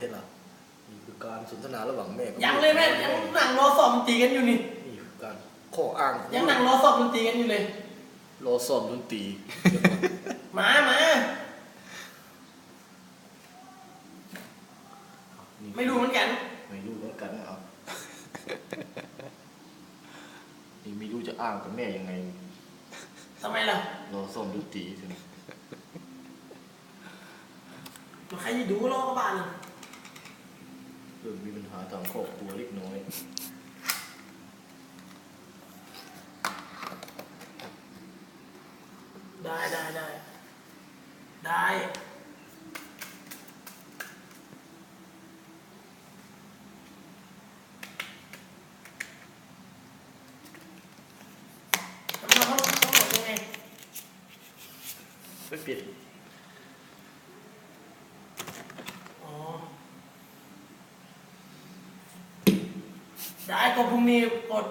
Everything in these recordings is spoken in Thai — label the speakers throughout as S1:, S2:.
S1: เห็นเหรอนี่คือการสนทนาระหว่างแม่กับ
S2: ยังเลยแม่ยังนั่งรอสอบดนตรีกันอยู่นี่
S1: นี่คือการข้ออ้าง
S2: ยังนั่งรอสอบดนตรีกันอยู่เลย
S1: รอซ้อมดนตรี
S2: มามา
S1: นี่
S2: ไม่รู้เหมือนกัน
S1: ไม่รู้เหมือนกันเอานี่ไม่รู้จะอ้างกับแม่ยังไง
S2: ทำไมล่ะ
S1: รอซ้อมดนตรีใช่ไหม
S2: ใครจะดูรอกบ้านเลย
S1: เริ่มมีปัญหาทางครอบครัวเล็กน้อย
S2: ได้ได้ได้ได้แล้วมันต้องต้องบอกยังไง
S1: ไม่เปลี่ยน
S2: ได้ก็พรุ่งนี้กด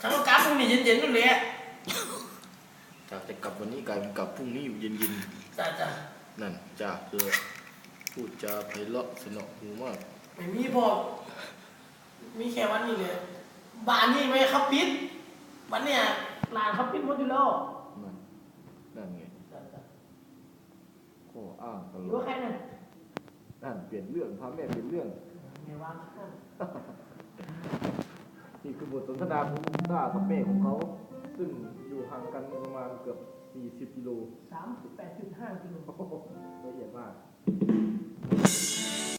S2: ฉันก็กลับพรุ่งนี้เย็นๆนู่นเลยอะ
S1: จากแต่กลับวันนี้กลายเป็นกลับพรุ่งนี้อยู่เย็น
S2: จ้าจ้า
S1: ๆนั่นจ้าเจอพูดจาไพเราะสนอหูมาก
S2: ไม่มีพอมีแค่วันนี้เลยบ้านนี่ไม่ครับปิดวันเนี้ยร้านเขาปิดหมดอยู่แล้ว
S1: นั่นนั่นไง
S2: จ้าจ้า
S1: ข้ออ้างต
S2: ห
S1: ล
S2: รือ
S1: อ
S2: ว่า
S1: ด
S2: ใครน่ะ
S1: นั่นเปลี่ยนเรื่องพาแม่เปลี่ยนเรื่อง
S2: ไม่ว่างข้าง
S1: นี่คือบ ทสนทนาของลุงต้ากับแม่ของเขา ซึ่งอยู่ห่างกันประมาณเกือบ 40 กิโล
S2: สามสิบแปดจุดห้ากิโล
S1: โอ้โหละเอียดมาก
S2: เ